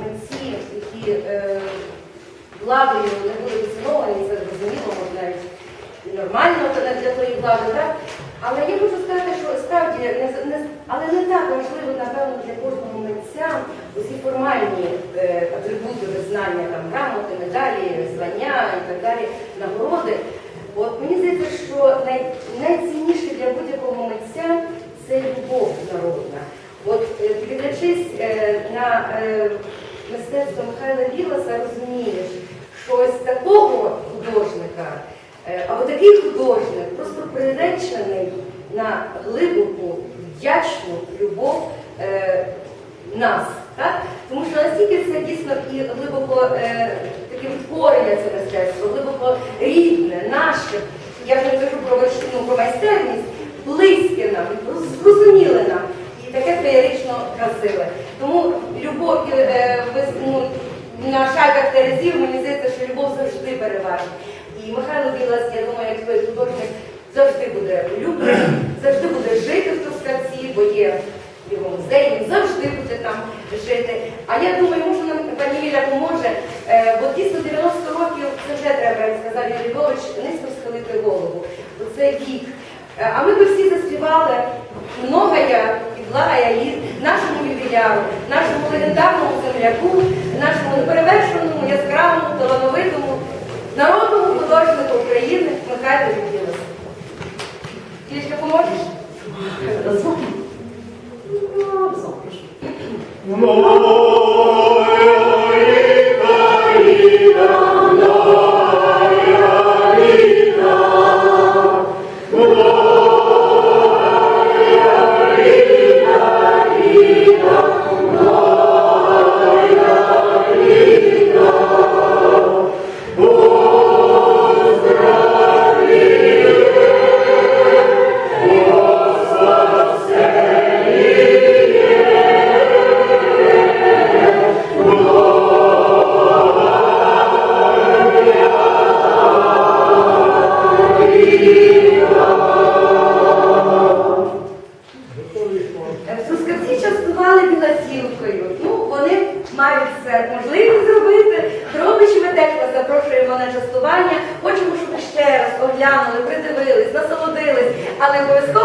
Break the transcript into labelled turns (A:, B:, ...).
A: митці, які е, владою не були поціновані, це зрозуміло, навіть нормально для тої влади, так? Але я хочу сказати, що справді не, не але не так важливо, напевно, для кожного митця усі формальні е, атрибути визнання, там грамоти, медалі, звання і так далі, нагороди. От мені здається, що най, найцінніше для будь-якого митця це любов народна. От е, дивлячись е, на е, мистецтво Михайла Віласа, розумієш, що ось такого художника, е, або такий художник просто приречений на глибоку, вдячну любов е, нас. Так? Тому що настільки це дійсно і глибоко е, таке втворення це мистецтво, глибоко рідне, наше. Я вже не кажу про вершину, про майстерність, близьке нам, зрозуміле нам і таке феєрично красиве. Тому любов е, ну, на шайках терезів, мені здається, що любов завжди переважна. І Михайло Білас, я думаю, як той художник, завжди буде улюблений, завжди буде жити в Трускавці, бо є його музей, він завжди буде там жити. А я думаю, може нам пані Віля поможе, е, бо дійсно 90 років це вже треба, як сказав Юрій Львович, низько схилити голову. Бо це вік. Е, А ми би всі заспівали многая і благая Ліс, нашому ювіляру, нашому легендарному земляку, нашому неперевершеному, яскравому, талановитому, народному художнику України Михайлу Білосу. Тільки поможеш? Частували білосілкою. Ну, вони мають все можливість зробити. Дробич ми вас запрошуємо на частування. Хочемо, щоб ще раз оглянули, придивились, насолодились, але обов'язково